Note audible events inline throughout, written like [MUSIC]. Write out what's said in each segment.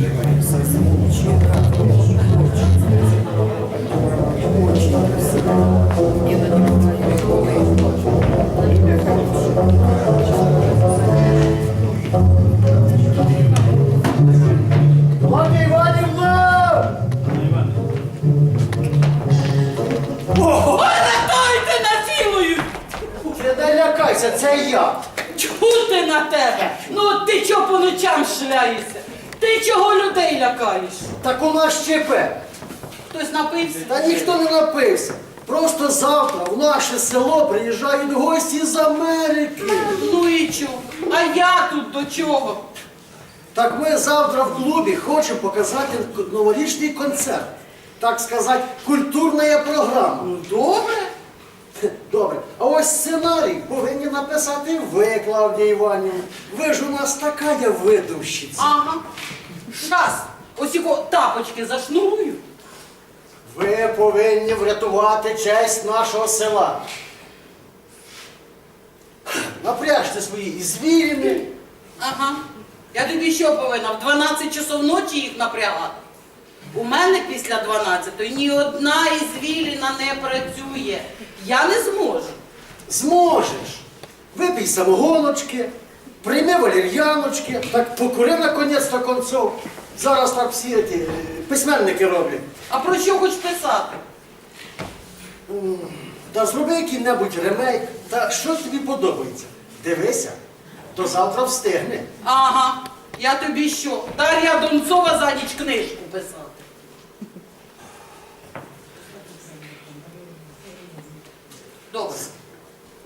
Ольга напився? Та ніхто не напився. Просто завтра в наше село приїжджають гості з Америки. Ну і чого? А я тут до чого? Так ми завтра в клубі хочемо показати новорічний концерт. Так сказати, культурна програма. Ну добре. Добре. А ось сценарій повинні написати ви, Клавдія Іванівна. Ви ж у нас така я видумщиця. Ага. Щас. Ось його тапочки зашнурую. Ви повинні врятувати честь нашого села. Напряжте свої ізвірини. Ага. Я тобі що повинна? В 12 часов ночі їх напрягати. У мене після 12 ні одна ізвіліна не працює. Я не зможу. Зможеш. Випий самогоночки, прийми валер'яночки, так покури наконець-то концов. Зараз так всі ті, е, письменники роблять. А про що хоч писати? Та зроби який-небудь ремейк. Та що тобі подобається? Дивися, то завтра встигне. Ага. Я тобі що? Дар'я Донцова за ніч книжку писати. Добре.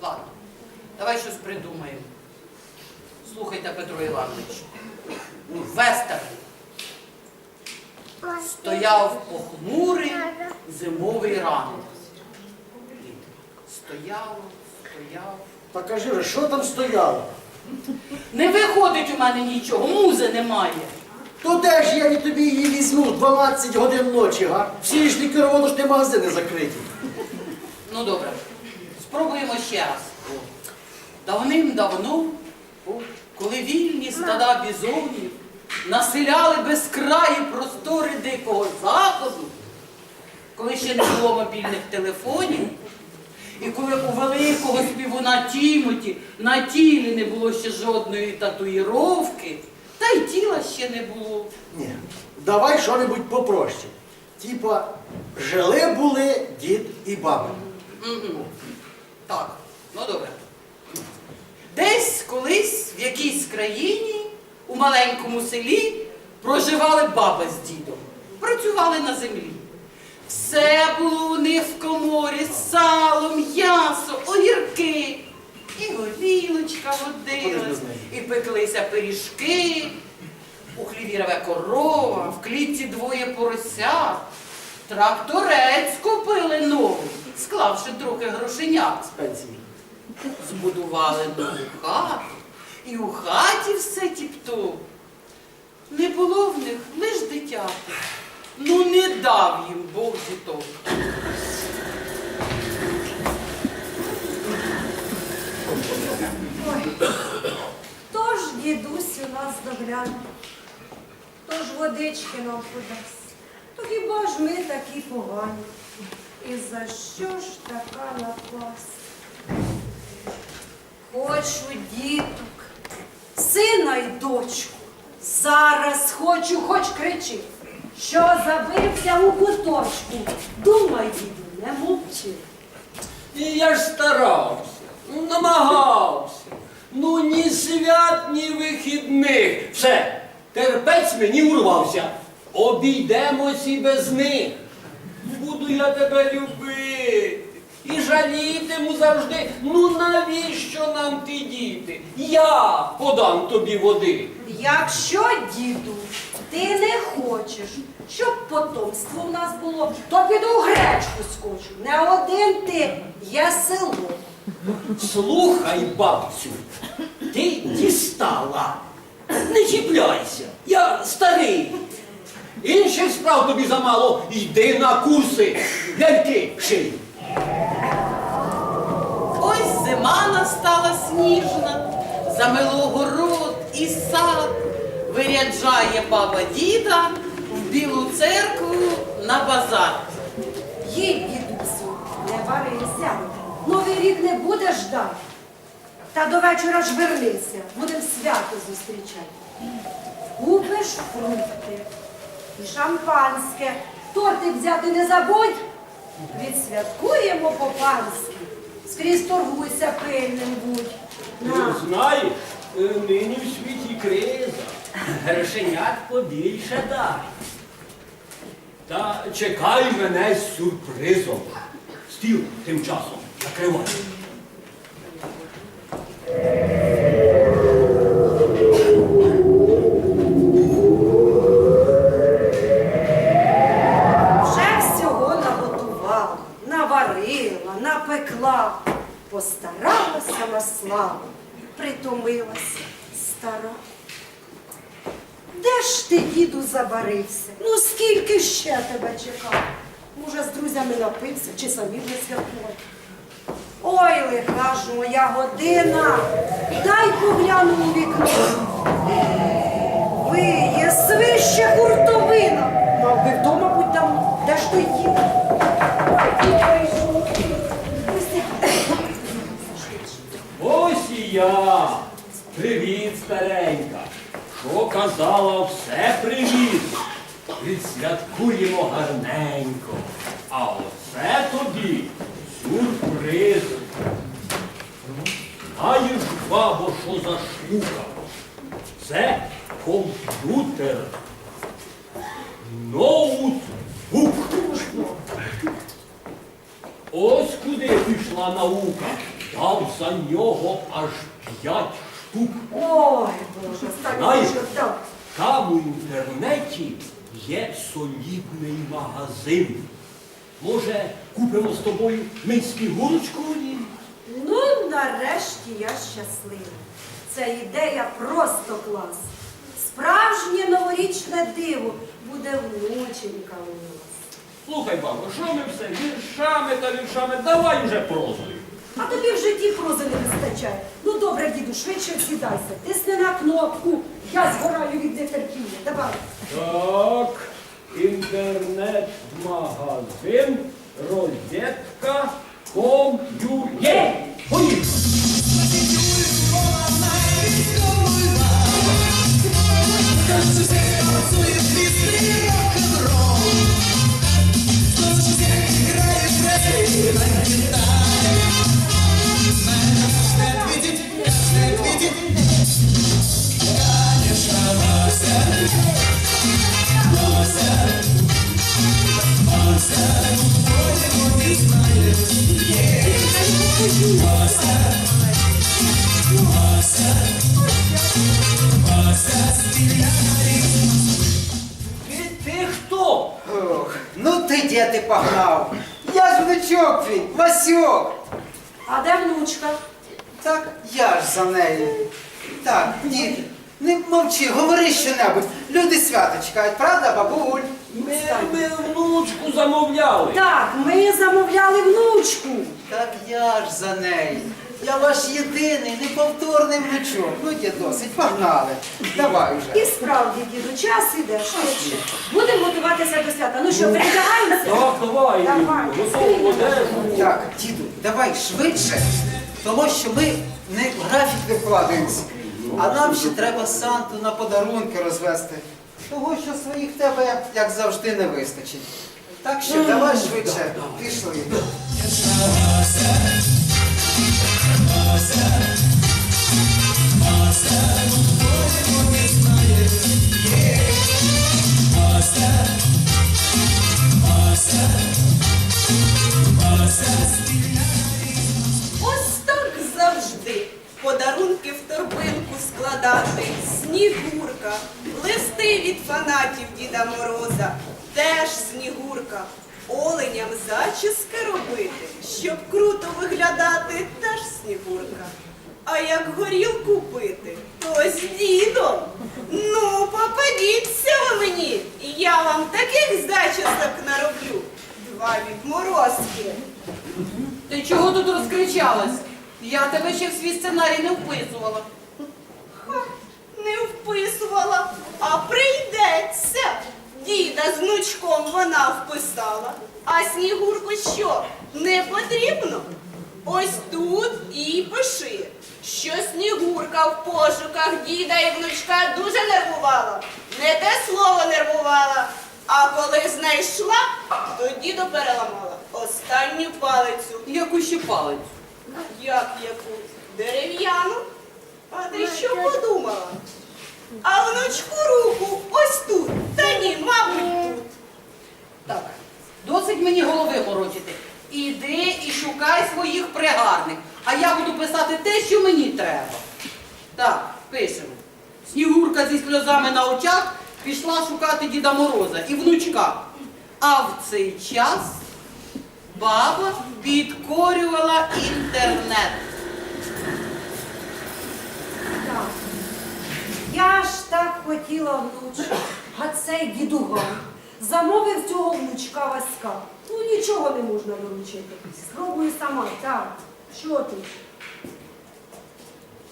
Ладно. Давай щось придумаємо. Слухайте, Петро Іванович. Вестерн. Стояв похмурий зимовий ранок. Стояв, стояв. Та кажи, що там стояло? Не виходить у мене нічого, музи немає. То де ж я тобі її візьму 12 годин ночі, га? Всі ж лікарвоношні магазини закриті. Ну добре, спробуємо ще раз. Давним-давно, коли вільні стада бізонів населяли безкраї простори дикого заходу, коли ще не було мобільних телефонів, і коли у великого співуна Тімоті на тілі не було ще жодної татуїровки, та й тіла ще не було. Ні, давай що-небудь попроще. Типа, жили були дід і баба. Мгм. Так, ну добре. Десь колись в якійсь країні, у маленькому селі, проживали баба з дідом, працювали на землі. Все було у них в коморі, сало, м'ясо, огірки. І горілочка водилась, і пеклися пиріжки, у хліві реве корова, в клітці двоє поросят. Тракторець купили новий, склавши трохи грошенят. З. Збудували нову хату, і у хаті все тіп-топ. Не було в них лиш дитяти. Ну не дав їм Бог діток. Ой, хто ж дідусь у нас догляне? Хто ж водички нам подасть? То хіба ж ми такі погані? І за що ж така напасть? Хочу діток, сина й дочку. Зараз хочу, хоч кричи, що забився у куточку. Думай, діду, не мовчи. І я ж старався, намагався. Ну ні свят, ні вихідних. Все, терпець мені урвався. Обійдемось і без них. Буду я тебе любити. І жалітиму завжди. Ну навіщо нам ті діти? Я подам тобі води. Якщо, діду, ти не хочеш, щоб потомство в нас було, то піду в гречку скочу. Не один ти, я село. Слухай, бабцю, ти дістала. Не чіпляйся, я старий. Інших справ тобі замало. Йди на курси. Ляльки ший. Зима настала сніжна, замило город і сад, виряджає баба діда в білу церкву на базар. Їдь, дідусю, не варися. Новий рік не будеш ждати. Та до вечора ж вернися, будемо свято зустрічати. Купиш фрукти і шампанське. Торти взяти не забудь. Відсвяткуємо по-панськи. Скрізь торгуйся пильним будь. На. Знаєш, е, нині в світі криза. Грошенят побільше дай. Та чекай мене з сюрпризом. Стіл тим часом накривай. На славу, притомилася стара. Де ж ти, діду, забарився? Ну скільки ще тебе чекав? Може, з друзями напився чи самі вже святкувати? Ой, лиха ж моя година, дай погляну у вікно. Ви є свище хуртовина. Мав би вдома будь давно. Де ж той їв? І прийшов. Ось і я. Привіт, старенька. Що казала, все привіт. Відсвяткуємо гарненько. А оце тобі сюрприз. Знаєш, бабо, що за штука? Це комп'ютер. Ноутбук. Ось куди пішла наука. Дав за нього аж п'ять штук. Ой, Боже, Знаєш? так. Там у інтернеті є солідний магазин. Може, купимо з тобою ми снігурочку у ній? Ну, нарешті я щаслива. Ця ідея просто клас. Справжнє новорічне диво буде внученька у нас. Слухай, бабо, що ми все віршами та віршами, давай уже прозою. А тобі в житті прози не вистачає. Ну добре, діду, швидше сідайся. Тисни на кнопку. Я згораю від нетерпіння. Давай. Так, інтернет-магазин, розетка, комп'ютер. Поїхали. Ти, ти хто? Ох, ну ти де ти погнав? Я ж внучок твій, Васьок. А де внучка? Так я ж за нею. Так, дід, не мовчи, говори щонебудь. Люди свято чекають, правда, бабуль? Ми, ми внучку замовляли. Так, ми замовляли внучку. Так я ж за нею. Я ваш єдиний, неповторний внучок. Ну, є досить, погнали. Давай вже. І справді, діду, час іде швидше. Будемо готуватися до свята. Ну що, передягаємося? Так, давай, Давай. готову одежу. Так, діду, давай швидше, тому що ми не в графік не вкладаємося. А нам ще треба Санту на подарунки розвести. Того, що своїх тебе, як завжди, не вистачить. Так що давай швидше, пішли. Ось так завжди. Подарунки в торбинку складати, снігурка, листи від фанатів Діда Мороза, теж снігурка, оленям зачіски робити, щоб круто виглядати, теж снігурка. А як горілку пити, то з дідом. Ну, попадіться ви мені, і я вам таких зачісок нароблю. Два відморозки. Ти чого тут розкричалась? Я тебе ще в свій сценарій не вписувала не вписувала, а прийдеться. Діда з внучком вона вписала, а снігурку що не потрібно. Ось тут і пиши, що снігурка в пошуках діда і внучка дуже нервувала, не те слово нервувала. А коли знайшла, то діду переламала останню палицю. Яку ще палицю? Як яку? Дерев'яну. А ти що подумала? А внучку руку ось тут. Та ні, мабуть, тут. Так, досить мені голови горочити. Іди і шукай своїх пригарних. А я буду писати те, що мені треба. Так, пишемо. Снігурка зі сльозами на очах пішла шукати Діда Мороза і внучка. А в цей час баба підкорювала інтернет. Так. Я ж так хотіла внучку, а цей дідуган замовив цього внучка васька. Ну нічого не можна виручити. Спробую сама. Так, що тут?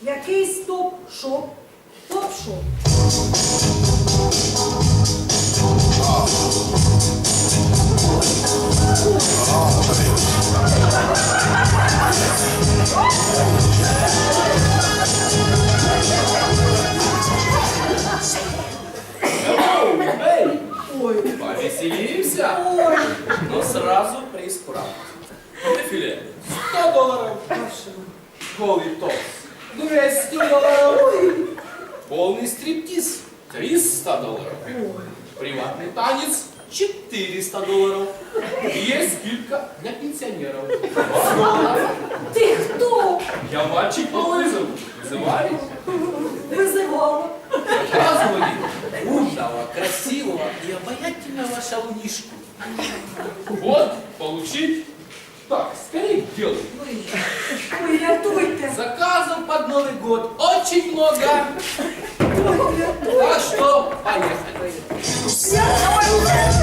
Якийсь топ-шоп. Топ-шоп. Повеселимся? Но сразу преисправ. Дефиле 100 долларов. Голый торс 200 долларов. Полный стриптиз 300 долларов. Приватный танец 400 долларов. Есть скидка для пенсионеров. Ти хто? Я мальчик по вызову. Вызывали? Визивала. Заказывали умного, красивого и обаятельного шалунишку. Вот, получить. Так, скорее делай. Ой, рятуйте. Заказов под Новый год очень много. Так что, поехали. Не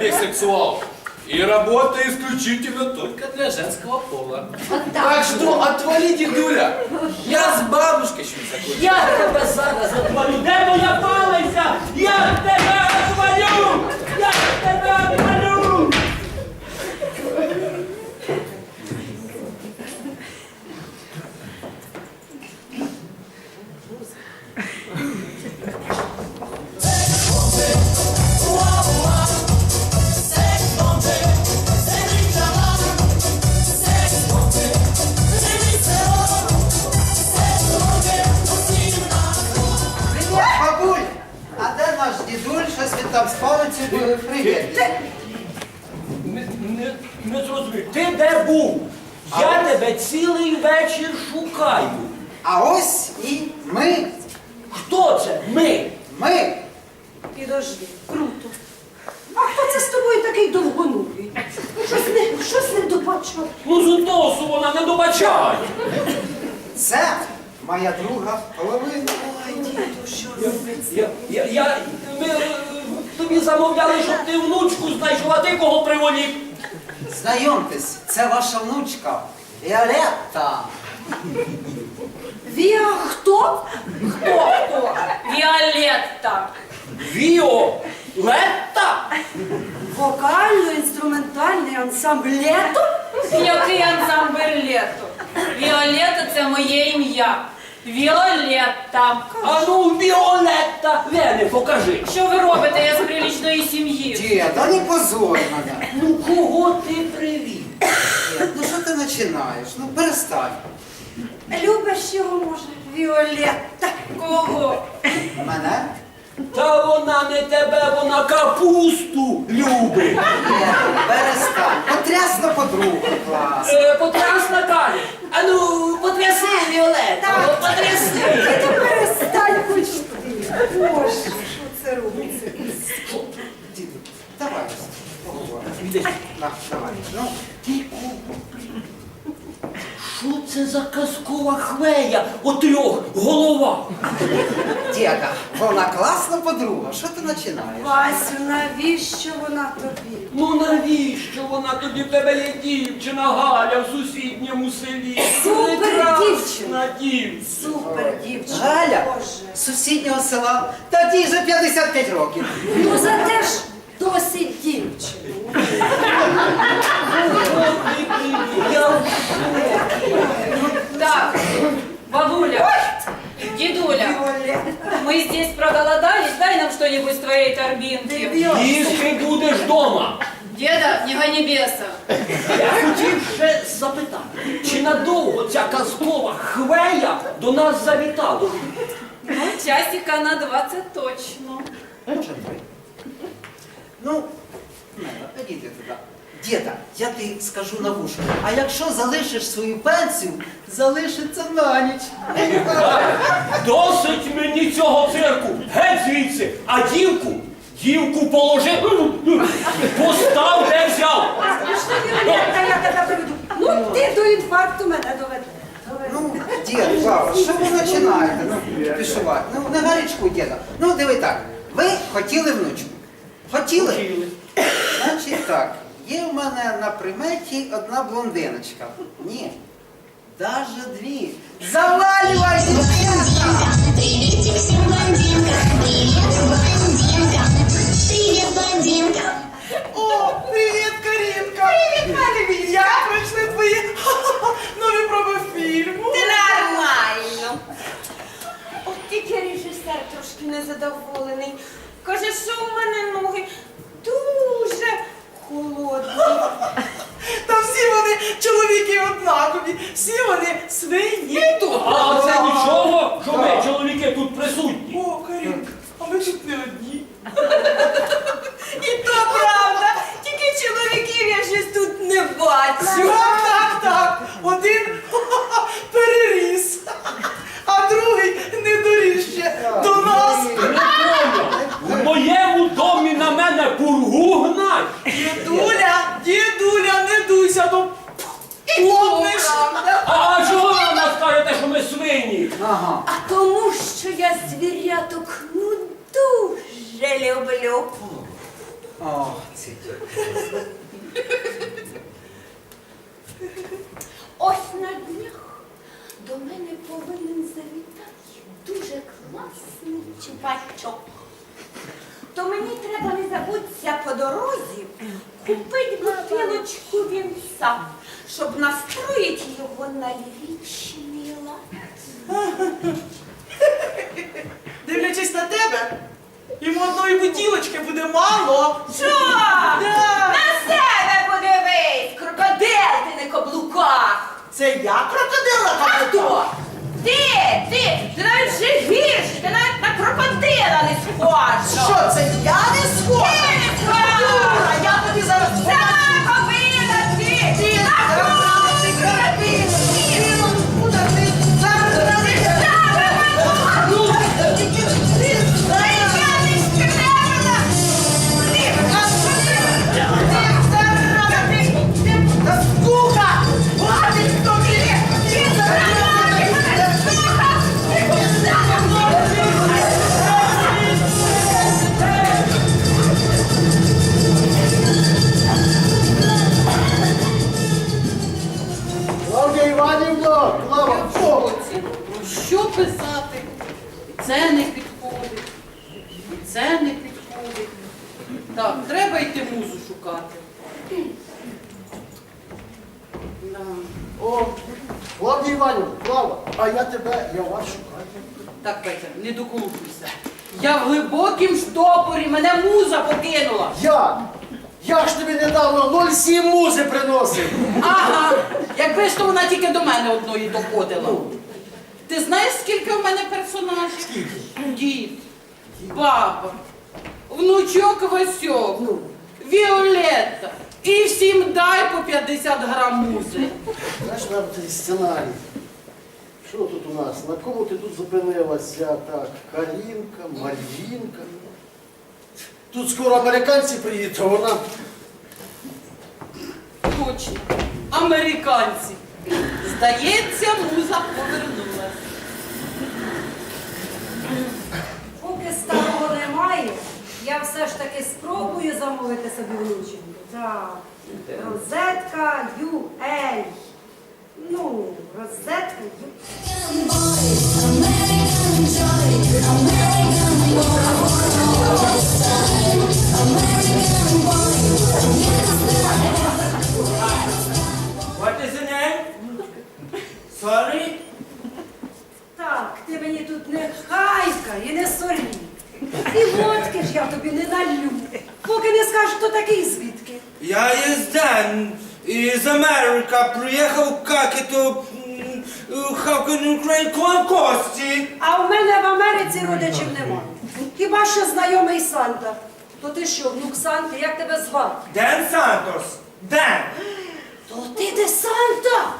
бисексуал. И работа исключительно только для женского пола. Так что отвали, дедуля. Я с бабушкой еще не закончил. Я тебе зараз отвалю! Де моя палиця? Я тебе Віа хто? Хто хто? Віолетта. Віо Летта! Вокально-інструментальний ансамбль лето? Який ансамбль лето? Віолетта це моє ім'я. Віолетта. А ну, Віолетта, Вене, покажи. Що ви робите? Я з прилічної сім'ї. Діда, не позор мене. Ну кого ти привів? Дід, ну що ти починаєш? Ну перестань. Любиш його, може, Віолетта? Кого? Мене? Та вона не тебе, вона капусту любить. Перестань. Потрясна подруга, клас. Е, потрясна каже. А ну, потряси, Віолетта, ну, потряси. Ти перестань хоч ти. Боже, що це робиться? Діду, давай поговоримо. На, давай. Ну, Що це за казкова хвея у трьох головах? діда, вона класна подруга. Що ти починаєш? Васю, навіщо вона тобі? Ну навіщо вона тобі в тебе є дівчина Галя в сусідньому селі? Супер Прекрасна дівчина. дівчина. Супер дівчина. Галя Боже. з сусіднього села, та тій же 55 років. Ну зате ж досить дівчина. Я Так, бабуля, дедуля, мы здесь проголодались, дай нам что-нибудь с твоей торбинки. їсти будеш дома. Деда, не гони беса. Я хотів ще запитати, чи надовго ця казкова хвея до нас завітала? Ну, часика на 20 точно. Може три. Ну, іди туди. Діда, я тобі скажу на вушу, а якщо залишиш свою пенсію, залишиться на ніч. [LAUGHS] Досить мені цього цирку. Геть звідси. А дівку, дівку положи. Постав, де взяв. Віолетта, я тебе приведу. Ну, ти до інфаркту мене доведи. Ну, дід, Слава, що ви починаєте? Ну, пішувати. Ну, не гарячку, діда. Ну, диви так. Ви хотіли внучку? Хотіли? Хотіли. Значить так, є в мене на приметі одна блондиночка. Ні. Даже дві. Завалювай, дівчата! Приветик всем блондинкам, привет, блондинка, привет, блондинка. О, привіт, Карінка! Привіт, Галіві! Як пройшли твої [LAUGHS] нові проби фільму? Нормально. От тільки режисер трошки незадоволений. Каже, що у мене ноги дуже холодні. Та всі вони чоловіки однакові, всі вони свині. А це нічого, що ми, чоловіки, тут присутні. О, Карінка, а ми тут не одні. І то правда. Тільки чоловіків я щось тут не бачу. Так, так, так. Один ха-ха-ха, переріс, а другий не доріс ще до нас. Не поняв. В моєму домі на мене пургу гнать. Дідуля, дідуля, не дуйся, то І лопнеш. А чого ви на нас кажете, що ми свині? Ага. А тому, що я звіряток ну дуже люблю. О, ці. Ось на днях до мене повинен завітати дуже класний чувачок. То мені треба не забудься по дорозі купити бутилочку вінця, щоб настроїти його на ліричний лад. Дивлячись на тебе, йому одної бутілочки буде мало. Що? Да. На себе подивись, крокодил ти на каблуках. Це я крокодила А хто? Ти, ти, ти навіть живіш, гірше, ти навіть на крокодила не схожа. Що це я не схожа? Ти не схожа. Я внучок Васьок, Віолетта. І всім дай по 50 грам музи. Знаєш, нам цей сценарій. Що тут у нас? На кому ти тут зупинилася? Так, Карінка, Мальвінка. Тут скоро американці приїдуть, а вона. Точно. Американці. Здається, муза повернулась. Поки старого немає, я все ж таки спробую замовити собі внученьку. Так, розетка UA. Ну, розетка. What is the name? Sorry? Так, ти мені тут не хайка і не сорі. І водки ж я тобі не налю. Поки не скажеш, хто такий звідки. Я із Дан, із Америка, приїхав, how can Ukraine, клан Кості. А в мене в Америці родичів нема. Хіба що знайомий Санта. То ти що, внук Санти, як тебе звати? Ден Сантос. Ден. То ти де Санта?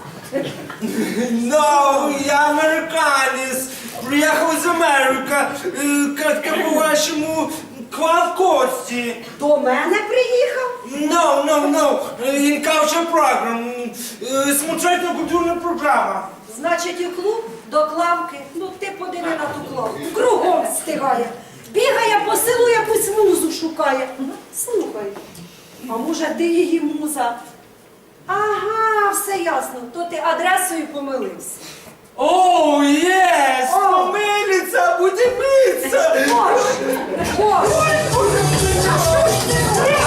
No, [LAUGHS] я американець. Приїхав з Америка, е, як по-вашому, клан Кості. До мене приїхав? No, no, no, in culture program, е, смотрительна культурна програма. Значить, і клуб до клавки. Ну ти подиви на ту клавку. Кругом стигає. Бігає по селу, якусь музу шукає. Слухай, а може ти її муза? Ага, все ясно. То ти адресою помилився. О, єс! Помиліться, будівниця! Боже, Боже. Ти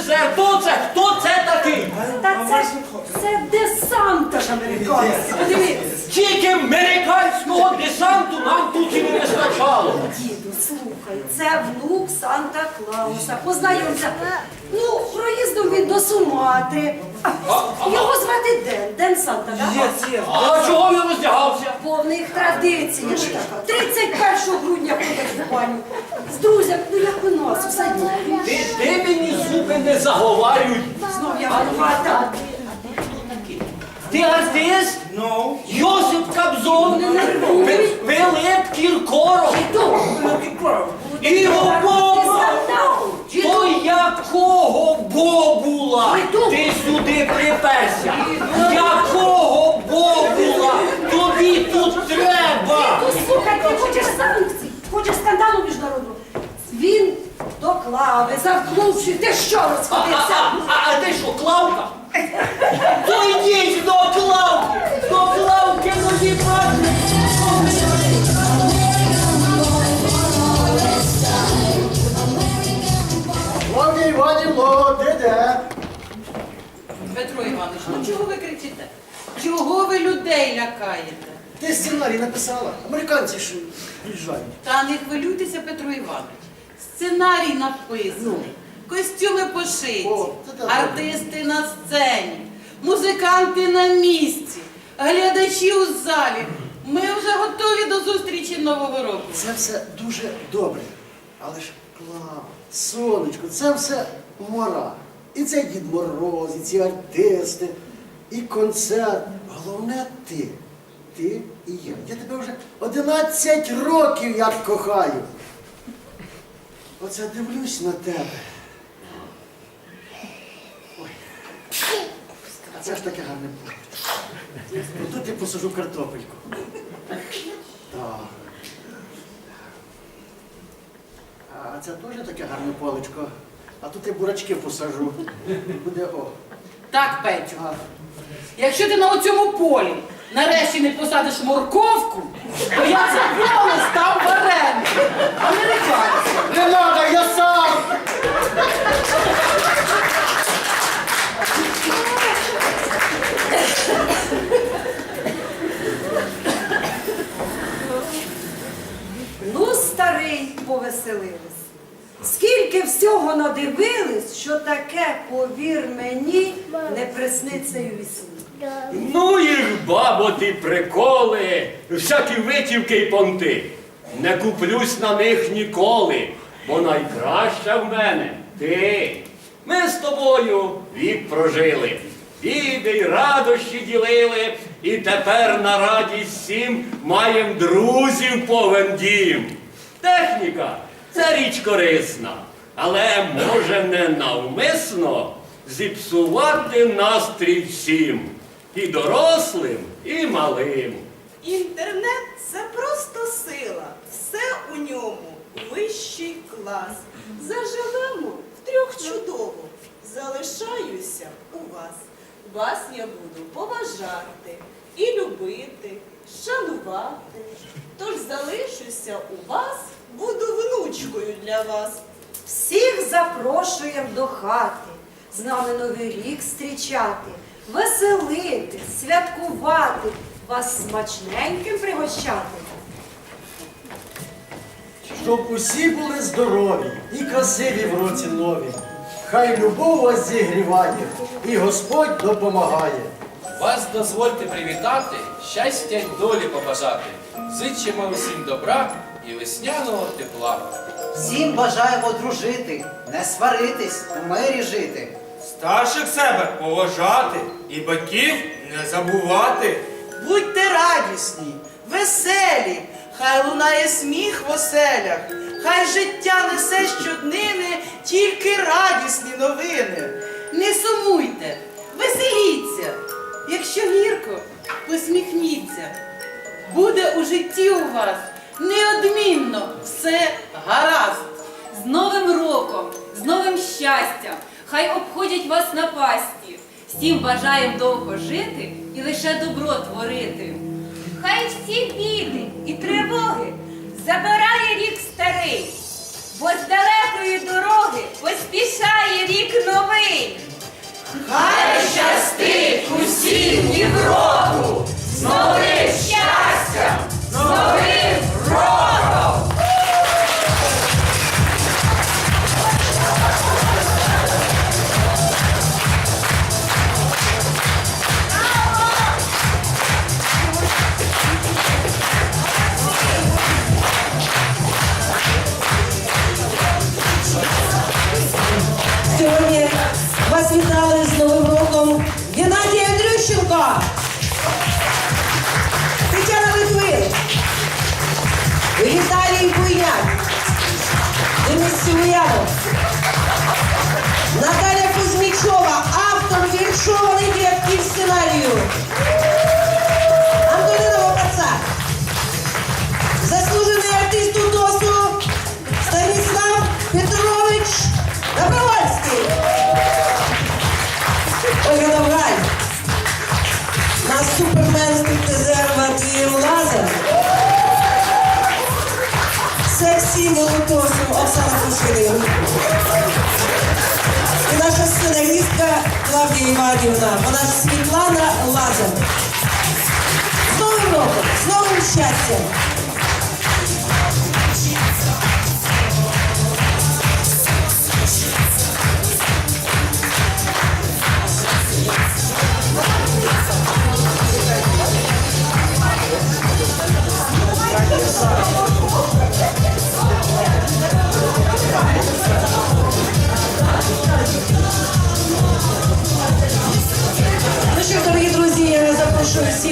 стриптизер? Хто це? Хто це такий? Та це ж це десант ж американський. Подивіться. Тільки американського десанту нам тут і не вистачало. Діду, слухай, це внук Санта Клауса. Познайомся. Ну, проїздом він до Суматри. Його звати Ден. Ден Санта, так? А чого він роздягався? Бо в них традиція ж така. 31 грудня ходять в баню. З друзями, ну як у нас, у саді. Ти, ти мені зуби не заговарюй. Знов я винувата. Ти артист? No. Йосип Кобзон, Не нервуй. Пи- Пилип Кіркоров, Діду, Іго Боба. Скандал. То якого бобула Діду. ти сюди приперся? Якого бобула тобі тут треба? Ну слухай, ти хочеш санкцій, хочеш скандалу міжнародного. Він до клави замкнувши, ти що А, а, а, а ти що, клавка? То йдіть до клавки, до клавки, ну бачите. Клавдія Іванівно, де де? Петро Іванович, ну чого ви кричите? Чого ви людей лякаєте? Ти сценарій написала. Американці ж приїжджають. Та не хвилюйтеся, Петро Іванович. Сценарій написаний, костюми пошиті, О, це так. артисти на сцені, музиканти на місці, глядачі у залі. Ми вже готові до зустрічі Нового року. Це все дуже добре. Але ж Клава, сонечко, це все мора. І цей Дід Мороз, і ці артисти, і концерт. Головне ти. Ти і я. Я тебе вже 11 років як кохаю. Оце дивлюсь на тебе. Ой. А це ж таке гарне поле. Тут я посажу картопельку. Так. А це теж таке гарне полечко. А тут я бурачки посажу. Буде о. Так, Петю, якщо ти на оцьому полі нарешті не посадиш морковку, то я це поле став вареним. Американцям. Не надо, я сам! Ну, старий, повеселились. Скільки всього надивились, що таке, повір мені, не присниться й вісні. Ну їх, бабо, ті приколи, всякі витівки й понти. Не куплюсь на них ніколи, бо найкраща в мене ти. Ми з тобою вік прожили, біди й радощі ділили, і тепер на радість всім маєм друзів повен дім. Техніка це річ корисна, але може не навмисно зіпсувати настрій всім, і дорослим, і малим. Інтернет це просто сила. Все у ньому вищий клас. Заживемо втрьох чудово. Залишаюся у вас. Вас я буду поважати і любити, шанувати. Тож залишуся у вас, буду внучкою для вас. Всіх запрошуємо до хати, з нами новий рік зустрічати, веселити, святкувати, вас смачненьким пригощати. Щоб усі були здорові і красиві в році нові. Хай любов вас зігріває, і Господь допомагає. Вас дозвольте привітати, щастя й долі побажати. Зичимо усім добра і весняного тепла. Всім бажаємо дружити, не сваритись, у мирі жити. Старших себе поважати і батьків не забувати. Будьте радісні, веселі, хай лунає сміх в оселях, хай життя несе щоднини тільки радісні новини. Не сумуйте, веселіться. Якщо гірко, посміхніться. Буде у житті у вас неодмінно все гаразд. З Новим роком, з новим щастям, хай обходять вас на пасті. Всім бажаєм довго жити і лише добро творити. Хай всі біди і тривоги забирає рік старий, бо з далекої дороги поспішає рік новий. Хай Москвы. И наша сценаристка Клавдия Ивановна, она же Светлана Лазар. С Новым роком, с новым счастьем! Thank you. вечір, дорогі друзі. Я запрошую всіх.